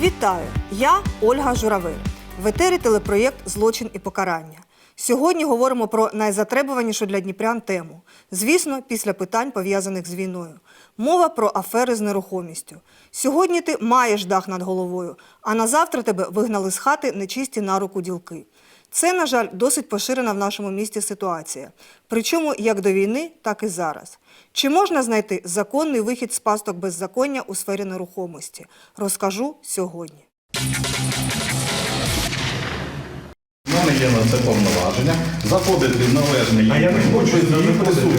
Вітаю! Я Ольга Журавель. В телепроєкт Злочин і покарання. Сьогодні говоримо про найзатребуванішу для дніпрян тему. Звісно, після питань, пов'язаних з війною. Мова про афери з нерухомістю. Сьогодні ти маєш дах над головою, а на завтра тебе вигнали з хати нечисті на руку ділки. Це, на жаль, досить поширена в нашому місті ситуація. Причому як до війни, так і зараз. Чи можна знайти законний вихід з пасток беззаконня у сфері нерухомості? Розкажу сьогодні. Мене є на це повноваження. Заходити в належний А я не хочу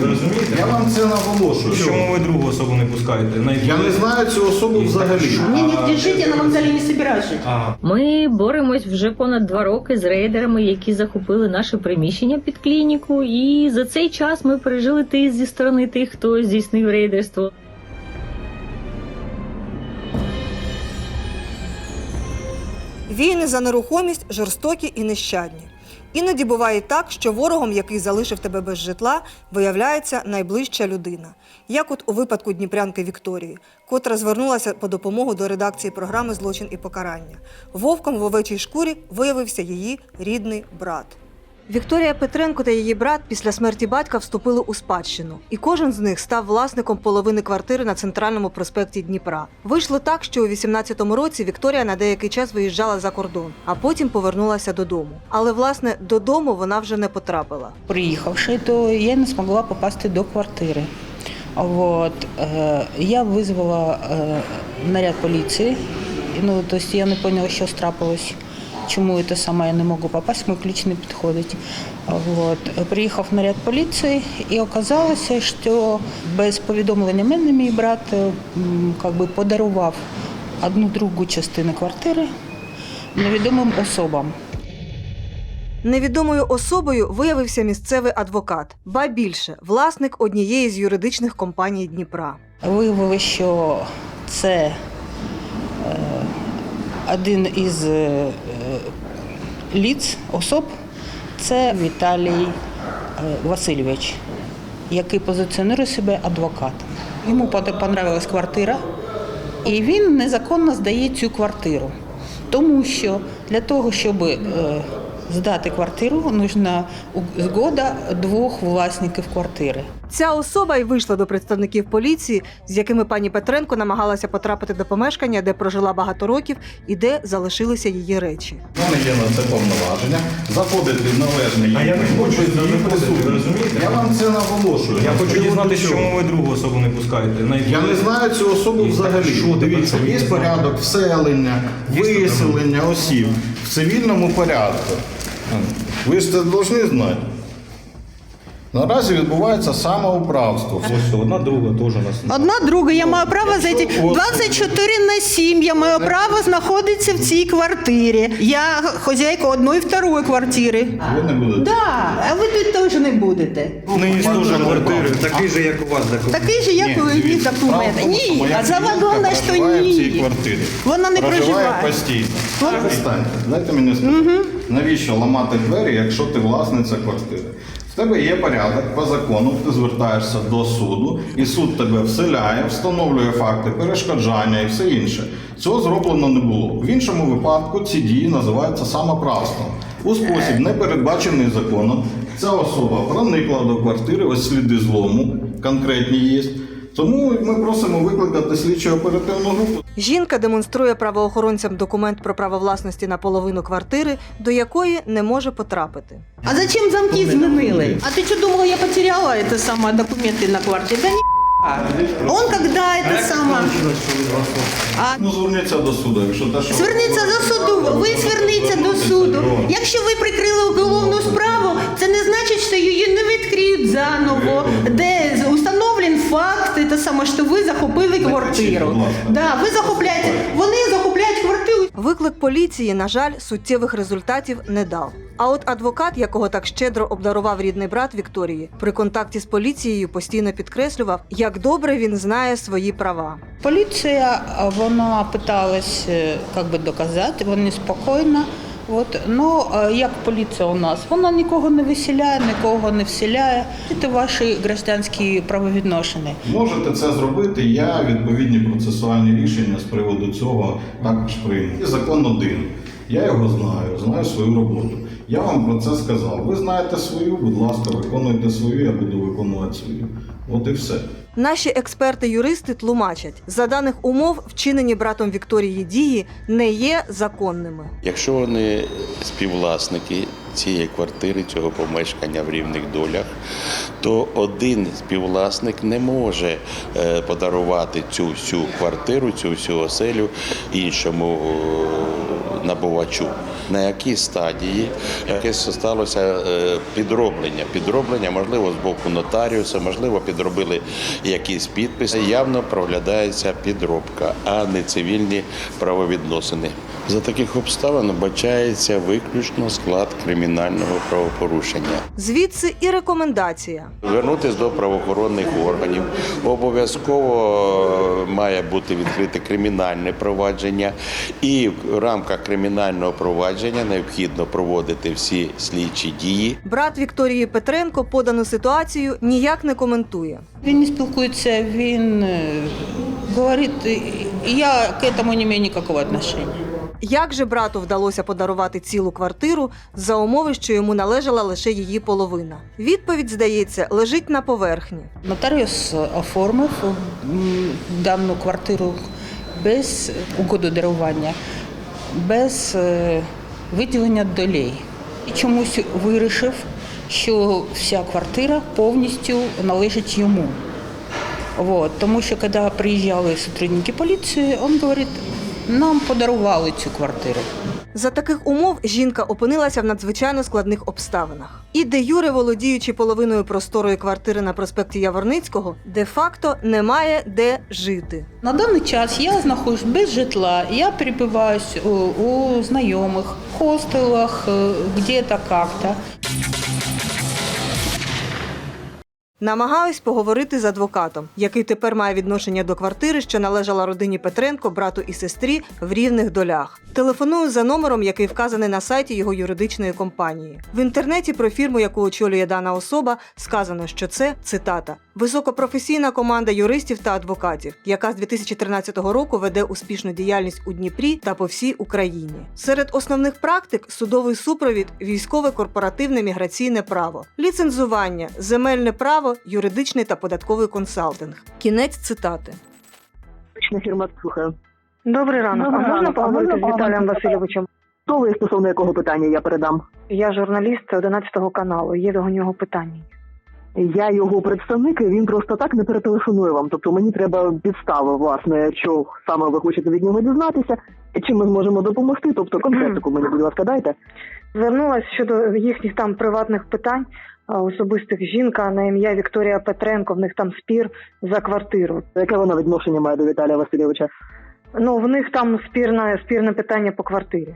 ви розумієте? Я вам це наголошую. Чому ви другу особу не пускаєте? Навіть Я не знаю цю особу взагалі. Мне не держите, я на вокзале не собираюсь жить. А, Ми боремось вже понад два роки з рейдерами, які захопили наше приміщення під клініку. І за цей час ми пережили тиск зі сторони тих, хто здійснив рейдерство. Війни за нерухомість жорстокі і нещадні. Іноді буває так, що ворогом, який залишив тебе без житла, виявляється найближча людина. Як от у випадку дніпрянки Вікторії, котра звернулася по допомогу до редакції програми Злочин і покарання. Вовком в овечій шкурі виявився її рідний брат. Вікторія Петренко та її брат після смерті батька вступили у спадщину, і кожен з них став власником половини квартири на центральному проспекті Дніпра. Вийшло так, що у 18-му році Вікторія на деякий час виїжджала за кордон, а потім повернулася додому. Але власне додому вона вже не потрапила. Приїхавши, то я не змогла попасти до квартири. Вот. Е, Я визвала е, наряд поліції. Ну, то есть я не поняла, що трапилось. Чому це саме я не можу попасть, мій ключ не підходить. Вот. Приїхав наряд поліції і оказалося, що без повідомлення мене мій брат е, как би, подарував одну другу частину квартири невідомим особам. Невідомою особою виявився місцевий адвокат, ба більше власник однієї з юридичних компаній Дніпра. Виявилося, що це е, один із е, ліц, особ, це Віталій е, Васильович, який позиціонує себе адвокатом. Йому понравилась квартира, і він незаконно здає цю квартиру. Тому що для того, щоб е, здати квартиру, потрібна згода двох власників квартири. Ця особа й вийшла до представників поліції, з якими пані Петренко намагалася потрапити до помешкання, де прожила багато років і де залишилися її речі. Мене є на це повноваження. Заходити в належний А я не хочу заходити, розумієте? Я вам це наголошую. я хочу З приводу дізнатися, чому ви другу особу не пускаєте. Навіть Я не знаю цю особу взагалі. що Дивіться, є порядок вселення, виселення осіб в цивільному порядку. Ви ж це повинні знати. Наразі відбувається самоуправство. Ось одна друга теж нас. Одна друга, я маю право зайти от- 24 на 7, я маю право знаходитися в цій квартирі. Я хозяйка одної второї квартири. Ви не будете. Да, а ви тут теж не будете. Не є дуже квартири, такий же, як у вас документ. Такий же, як у тому, що Ні, а саме головне, що проживає ні. Вона не проживає. постійно. Перестаньте, дайте мені сказати. Навіщо ламати двері, якщо ти власниця квартири? В тебе є порядок по закону, ти звертаєшся до суду, і суд тебе вселяє, встановлює факти перешкоджання і все інше. Цього зроблено не було. В іншому випадку ці дії називаються самоправством. У спосіб, не передбачений законом, ця особа проникла до квартири, ось сліди злому конкретні є. Тому ми просимо викликати слідчо оперативну групу. Жінка демонструє правоохоронцям документ про право власності на половину квартири, до якої не може потрапити. А зачем замки змінили? А ти що думала, я потеряла це саме документи на квартирі? Да ні. Он когда это саме. А Ну, зверніться до суду, якщо те, що Зверніться до суду, ви зверніться до суду. Якщо ви прикрили уголовну справу, це не значить, що її не відкриють заново, де установлен факт, це саме, що ви захопили квартиру. Да, ви захопляєте, вони захопляють квартиру. Виклик поліції, на жаль, суттєвих результатів не дав. А от адвокат, якого так щедро обдарував рідний брат Вікторії, при контакті з поліцією постійно підкреслював, як добре він знає свої права. Поліція вона питалась е, как би, доказати, вони спокійно От, ну, як поліція у нас? Вона нікого не виселяє, нікого не вселяє. Це ваші громадянські правовідношення. Можете це зробити. Я відповідні процесуальні рішення з приводу цього також прийму. І закон один. Я його знаю, знаю свою роботу. Я вам про це сказав. Ви знаєте свою, будь ласка, виконуйте свою, я буду виконувати свою. От і все. Наші експерти-юристи тлумачать, за даних умов вчинені братом Вікторії дії не є законними. Якщо вони співвласники цієї квартири, цього помешкання в рівних долях, то один співвласник не може е, подарувати цю всю квартиру, цю всю оселю іншому е, набувачу. На якій стадії якесь сталося е, підроблення. Підроблення, можливо, з боку нотаріуса, можливо, підробили якісь підписи. Явно проглядається підробка, а не цивільні правовідносини. За таких обставин вбачається виключно склад кримінального правопорушення. Звідси і рекомендація. Звернутися до правоохоронних органів. Обов'язково е, має бути відкрите кримінальне провадження, і в рамках кримінального провадження необхідно проводити всі слідчі дії. Брат Вікторії Петренко подану ситуацію ніяк не коментує. Він не спілкується, він е, говорить, я к этому не маю ніякого отношения. Як же брату вдалося подарувати цілу квартиру за умови, що йому належала лише її половина? Відповідь, здається, лежить на поверхні. Нотаріус оформив дану квартиру без угоду дарування, без е, виділення долей. І чомусь вирішив, що вся квартира повністю належить йому. Вот. Тому що коли приїжджали сотрудники поліції, він говорить, нам подарували цю квартиру. За таких умов жінка опинилася в надзвичайно складних обставинах. І де Юре, володіючи половиною просторої квартири на проспекті Яворницького, де-факто немає де жити. На даний час я знаходжусь без житла, я перебиваюсь у, у знайомих, хостелах, е, где-то как-то. Намагаюсь поговорити з адвокатом, який тепер має відношення до квартири, що належала родині Петренко, брату і сестрі в рівних долях. Телефоную за номером, який вказаний на сайті його юридичної компанії. В інтернеті про фірму, яку очолює дана особа, сказано, що це цитата високопрофесійна команда юристів та адвокатів, яка з 2013 року веде успішну діяльність у Дніпрі та по всій Україні. Серед основних практик судовий супровід, військове корпоративне міграційне право, ліцензування, земельне право, юридичний та податковий консалтинг. Кінець цитати. Фірма слухаю. Добрий ранок. Добрий а можна ранок. А поговорити можна з Віталієм? Васильовичем? Хто ви стосовно якого питання я передам? Я журналіст 11 каналу. Є до нього питання. Я його представник, і він просто так не перетелефонує вам. Тобто мені треба підстави, власне, що саме ви хочете від нього дізнатися, і чим ми зможемо допомогти. Тобто конкретику мені, будь ласка, дайте. Звернулась щодо їхніх там приватних питань особистих. Жінка на ім'я Вікторія Петренко. В них там спір за квартиру. Яке вона відношення має до Віталія Васильовича? Ну в них там спірне спірне питання по квартирі.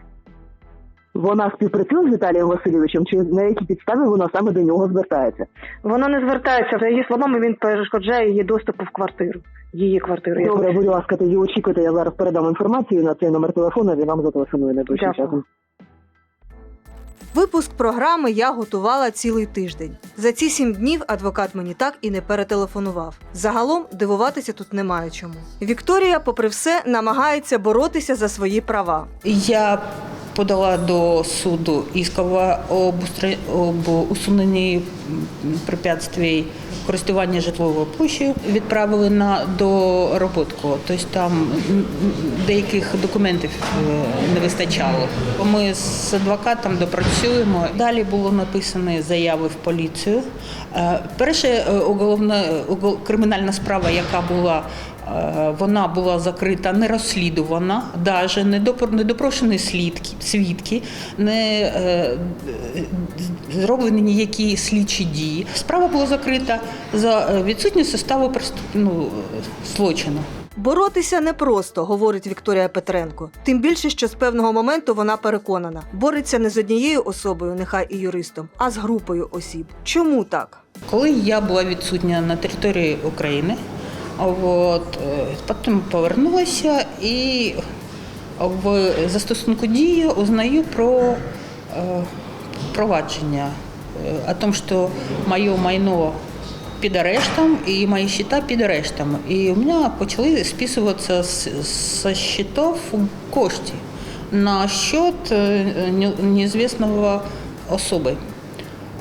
Вона співпрацює з Віталієм Васильовичем, чи на якій підставі вона саме до нього звертається? Вона не звертається за її словами. Він перешкоджає її доступу в квартиру. Її квартиру. Добре, будь ласка, тоді очікуйте, я зараз передам інформацію на цей номер телефону, він вам зателефонує найближчим часом. Випуск програми я готувала цілий тиждень. За ці сім днів адвокат мені так і не перетелефонував. Загалом дивуватися тут немає чому. Вікторія, попри все, намагається боротися за свої права. Я подала до суду іскова об, об усуненні препятствий користування житловою площею. Відправили на дороботку. Тобто там деяких документів е, не вистачало. Ми з адвокатом допрацюємо. Далі було написані заяви в поліцію. Е, Перша е, уголовна угол- кримінальна справа, яка була Е, Вона була закрита, не розслідувана, навіть не слідки, свідки, не зроблені ніякі слідчі дії. Справа була закрита за відсутність составу ну, злочину. Боротися непросто, говорить Вікторія Петренко. Тим більше, що з певного моменту вона переконана, бореться не з однією особою, нехай і юристом, а з групою осіб. Чому так? Коли я була відсутня на території України, от, е, потім повернулася і в застосунку дії узнаю про е, провадження, е, о том, що моє майно під арештом і мої счета під арештом. І у мене почали списуватися з, счетов кошти на счет не- неізвісного особи.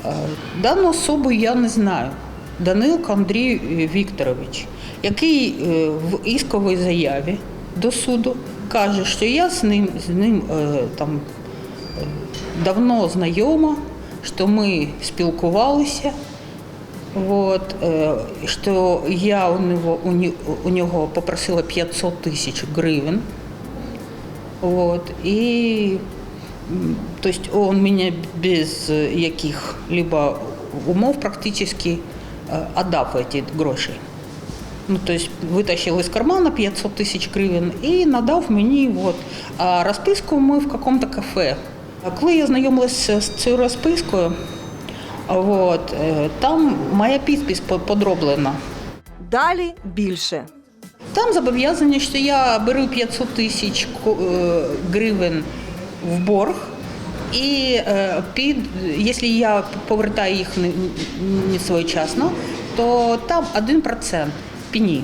Е, Дану особу я не знаю. Данилко Андрій Вікторович, який е, в ісковій заяві до суду каже, що я з ним, з ним е, там, давно знайома, що ми спілкувалися. Э, что я у него, у, него попросила 500 тысяч гривен. Вот, и м, то есть он меня без э, яких-либо умов практически э, отдав эти гроші. Ну, то есть вытащил из кармана 500 тисяч гривень і надав мені. Вот. А розписку ми в каком-то кафе. А Коли я знайомилася з цією розпискою, вот, е, там моя підпис по- подроблена. Далі більше. Там зобов'язання, що я беру 500 тисяч ко- е, гривень в борг, і е, під, якщо я повертаю їх не, своєчасно, то там 1% пені.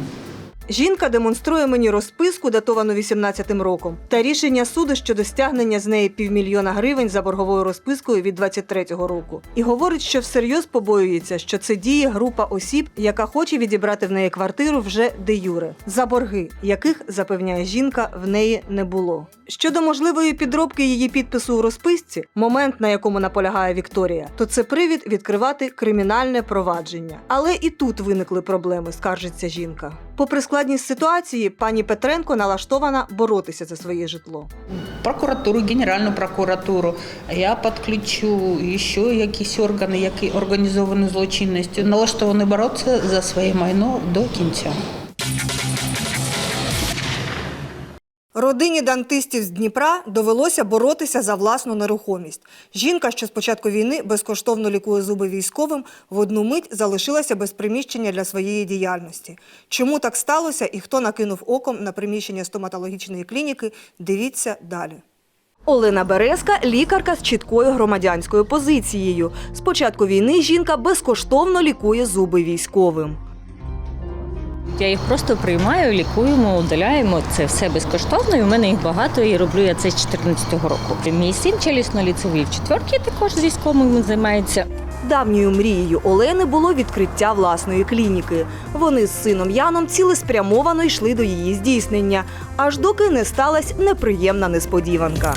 Жінка демонструє мені розписку, датовану 18-м роком, та рішення суду щодо стягнення з неї півмільйона гривень за борговою розпискою від 23-го року. І говорить, що всерйоз побоюється, що це діє група осіб, яка хоче відібрати в неї квартиру вже де юре, за борги, яких запевняє жінка, в неї не було. Щодо можливої підробки її підпису у розписці, момент, на якому наполягає Вікторія, то це привід відкривати кримінальне провадження. Але і тут виникли проблеми, скаржиться жінка. Попри складність ситуації, пані Петренко налаштована боротися за своє житло. прокуратуру, Генеральну прокуратуру. Я підключу ще якісь органи, які організовані злочинністю, налаштовані боротися за своє майно до кінця. Родині дантистів з Дніпра довелося боротися за власну нерухомість. Жінка, що з початку війни безкоштовно лікує зуби військовим, в одну мить залишилася без приміщення для своєї діяльності. Чому так сталося і хто накинув оком на приміщення стоматологічної клініки, дивіться далі. Олена Березка лікарка з чіткою громадянською позицією. З початку війни жінка безкоштовно лікує зуби військовим. Я їх просто приймаю, лікуємо, удаляємо. Це все безкоштовно. І в мене їх багато, і роблю я це з 14-го року. Мій син челюсно-ліцевий в четвертій також з військовими займається. Давньою мрією Олени було відкриття власної клініки. Вони з сином Яном цілеспрямовано йшли до її здійснення, аж доки не сталася неприємна несподіванка.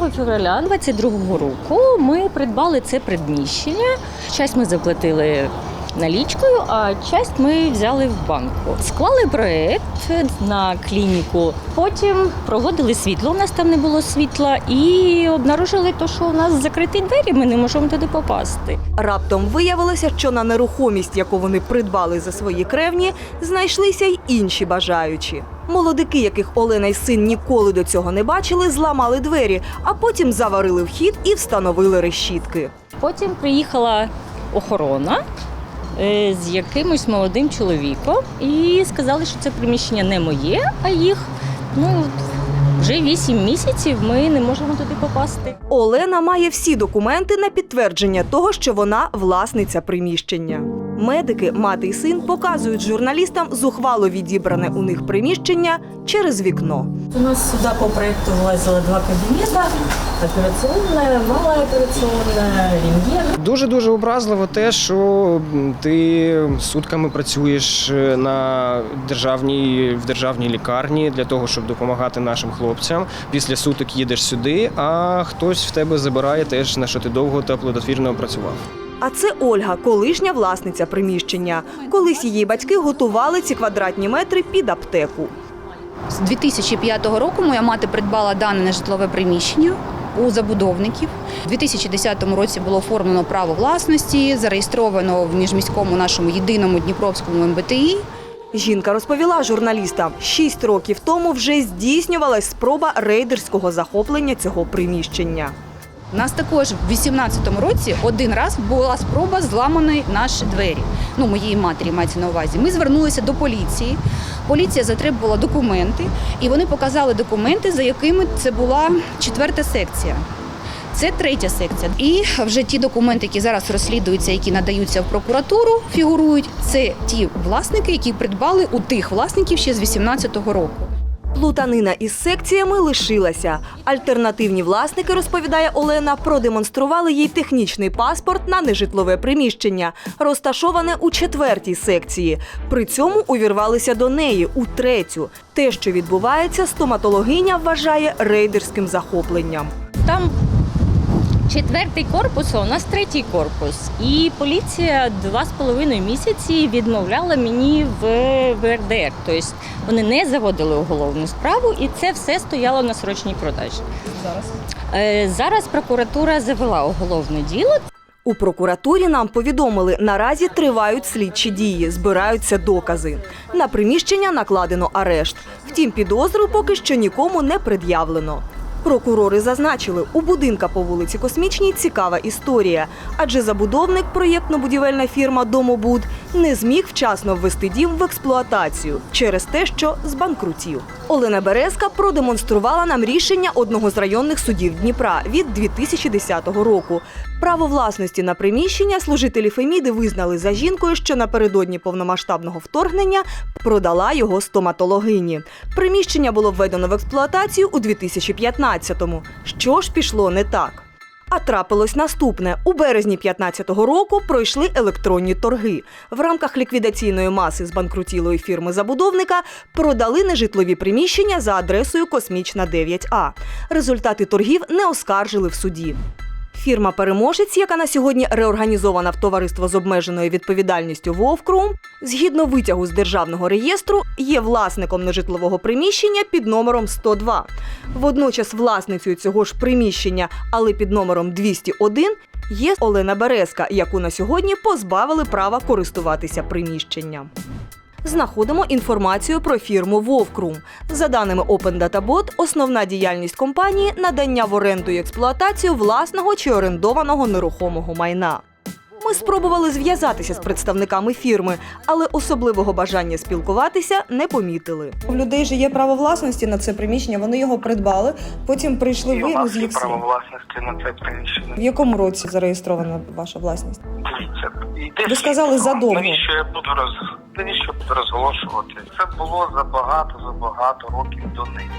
1 февраля 22-го року ми придбали це приміщення. Часть ми заплатили налічкою, а часть ми взяли в банку. Склали проект на клініку. Потім проводили світло. У нас там не було світла, і обнаружили, то, що у нас закриті двері. Ми не можемо туди попасти. Раптом виявилося, що на нерухомість, яку вони придбали за свої кревні, знайшлися й інші бажаючі. Молодики, яких Олена й син ніколи до цього не бачили, зламали двері, а потім заварили вхід і встановили решітки. Потім приїхала охорона з якимось молодим чоловіком і сказали, що це приміщення не моє, а їх. Ну вже вісім місяців ми не можемо туди попасти. Олена має всі документи на підтвердження того, що вона власниця приміщення. Медики, мати й син показують журналістам зухвало відібране у них приміщення через вікно. У нас сюди по проекту влазило два кабінети: операційна, малоопераційна, рентген. Дуже дуже образливо те, що ти сутками працюєш е, на державній в державній лікарні для того, щоб допомагати нашим хлопцям. Після суток їдеш сюди, а хтось в тебе забирає теж на що ти довго та плодотвірно працював. А це Ольга, колишня власниця приміщення. Колись її батьки готували ці квадратні метри під аптеку. З 2005 року моя мати придбала дане нежитлове приміщення у забудовників. У 2010 році було оформлено право власності, зареєстровано в міжміському нашому єдиному Дніпровському МБТІ. Жінка розповіла журналістам, шість років тому вже здійснювалась спроба рейдерського захоплення цього приміщення. У нас також в 2018 році один раз була спроба зламаної наші двері. Ну, моєї матері мається на увазі. Ми звернулися до поліції. Поліція затребувала документи, і вони показали документи, за якими це була четверта секція. Це третя секція. І вже ті документи, які зараз розслідуються, які надаються в прокуратуру, фігурують. Це ті власники, які придбали у тих власників ще з 18-го року. Плутанина із секціями лишилася. Альтернативні власники, розповідає Олена, продемонстрували їй технічний паспорт на нежитлове приміщення, розташоване у четвертій секції. При цьому увірвалися до неї у третю. Те, що відбувається, стоматологиня вважає рейдерським захопленням. Там четвертий корпус, а у нас третій корпус. І поліція два з половиною місяці відмовляла мені в ВРДР. Тобто вони не заводили уголовну справу, і це все стояло на срочній продажі. Зараз зараз прокуратура завела уголовне діло. У прокуратурі нам повідомили, наразі тривають слідчі дії, збираються докази. На приміщення накладено арешт. Втім, підозру поки що нікому не пред'явлено. Прокурори зазначили, у будинка по вулиці Космічній цікава історія, адже забудовник проєктно-будівельна фірма Домобуд не зміг вчасно ввести дім в експлуатацію через те, що збанкрутів. Олена Березка продемонструвала нам рішення одного з районних судів Дніпра від 2010 року. Право власності на приміщення служителі Феміди визнали за жінкою, що напередодні повномасштабного вторгнення продала його стоматологині. Приміщення було введено в експлуатацію у 2015-му. Що ж пішло не так? А трапилось наступне: у березні 15-го року пройшли електронні торги. В рамках ліквідаційної маси збанкрутілої фірми забудовника продали нежитлові приміщення за адресою Космічна 9А. Результати торгів не оскаржили в суді. Фірма переможець, яка на сьогодні реорганізована в товариство з обмеженою відповідальністю Вовкрум, згідно витягу з державного реєстру, є власником нежитлового приміщення під номером 102. Водночас власницею цього ж приміщення, але під номером 201, є Олена Березка, яку на сьогодні позбавили права користуватися приміщенням. Знаходимо інформацію про фірму Вовкрум. За даними Open Data Bot, основна діяльність компанії надання в оренду і експлуатацію власного чи орендованого нерухомого майна. Ми спробували зв'язатися з представниками фірми, але особливого бажання спілкуватися не помітили. У людей же є право власності на це приміщення. Вони його придбали. Потім прийшли ви з їх право власності на це приміщення. В якому році зареєстрована ваша власність? Дивіться, йде Ви сказали задовго. Навіщо я буду роз... навіщо розголошувати? Це було забагато, забагато років до них.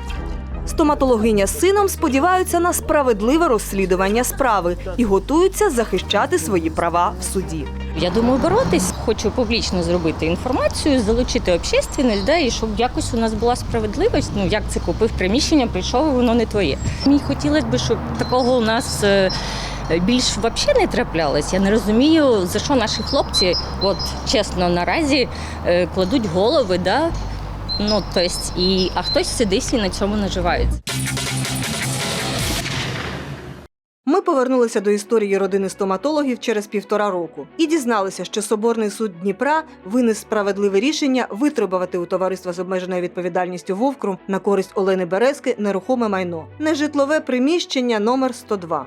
Стоматологиня з сином сподіваються на справедливе розслідування справи і готуються захищати свої права в суді. Я думаю, боротись. Хочу публічно зробити інформацію, залучити общественність, да, і щоб якось у нас була справедливість. Ну як це купив приміщення, прийшов, і воно не твоє. Мені хотілося б, щоб такого у нас. Більш взагалі не траплялось. Я не розумію, за що наші хлопці, от чесно, наразі е, кладуть голови, да? ну, тобто, і, а хтось сидить і на цьому наживається. Ми повернулися до історії родини стоматологів через півтора року і дізналися, що Соборний суд Дніпра винес справедливе рішення витребувати у товариства з обмеженою відповідальністю Вовкрум на користь Олени Березки нерухоме майно, нежитлове приміщення номер 102.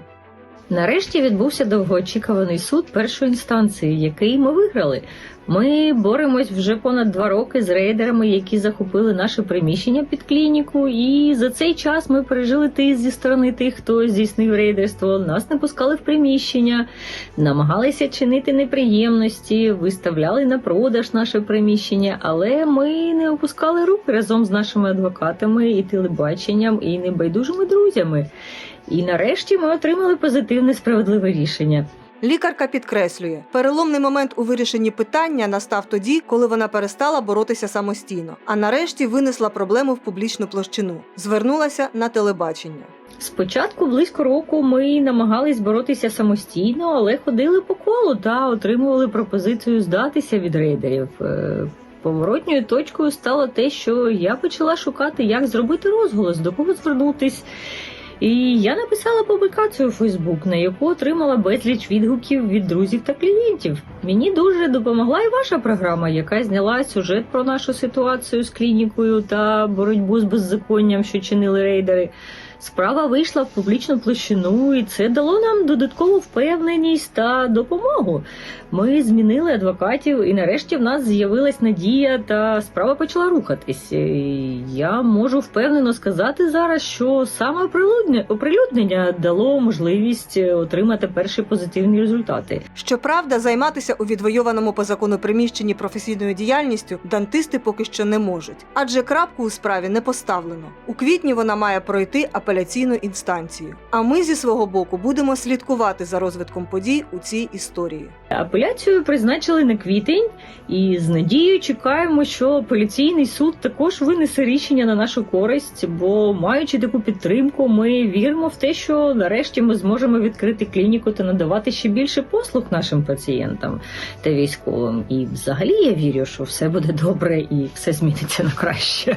Нарешті відбувся довгоочікуваний суд першої інстанції, який ми виграли. Ми боремось вже понад два роки з рейдерами, які захопили наше приміщення під клініку. І за цей час ми пережили тиск зі сторони тих, хто здійснив рейдерство. Нас не пускали в приміщення, намагалися чинити неприємності, виставляли на продаж наше приміщення, але ми не опускали руки разом з нашими адвокатами і телебаченням, і небайдужими друзями. І нарешті ми отримали позитивне справедливе рішення. Лікарка підкреслює, переломний момент у вирішенні питання настав тоді, коли вона перестала боротися самостійно, а нарешті винесла проблему в публічну площину, звернулася на телебачення. Спочатку близько року ми намагались боротися самостійно, але ходили по колу та отримували пропозицію здатися від рейдерів. Е, Поворотньою точкою стало те, що я почала шукати, як зробити розголос, до кого звернутись. І я написала публікацію у Фейсбук, на яку отримала безліч відгуків від друзів та клієнтів. Мені дуже допомогла і ваша програма, яка зняла сюжет про нашу ситуацію з клінікою та боротьбу з беззаконням, що чинили рейдери. Справа вийшла в публічну площину, і це дало нам додаткову впевненість та допомогу. Ми змінили адвокатів, і нарешті в нас з'явилась надія, та справа почала рухатись. Я можу впевнено сказати зараз, що саме оприлюднення- дало можливість отримати перші позитивні результати. Щоправда, займатися у відвойованому по закону приміщенні професійною діяльністю дантисти поки що не можуть, адже крапку у справі не поставлено. У квітні вона має пройти апеляційну інстанцію. А ми зі свого боку будемо слідкувати за розвитком подій у цій історії. Апеляцію призначили на квітень, і з надією чекаємо, що апеляційний суд також винесе рішення на нашу користь. Бо, маючи таку підтримку, ми віримо в те, що нарешті ми зможемо відкрити клініку та надавати ще більше послуг нашим пацієнтам та військовим. І взагалі я вірю, що все буде добре і все зміниться на краще.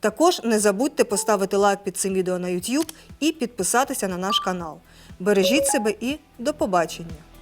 Також не забудьте поставити лайк під цим відео на YouTube і підписатися на наш канал. Бережіть себе і до побачення!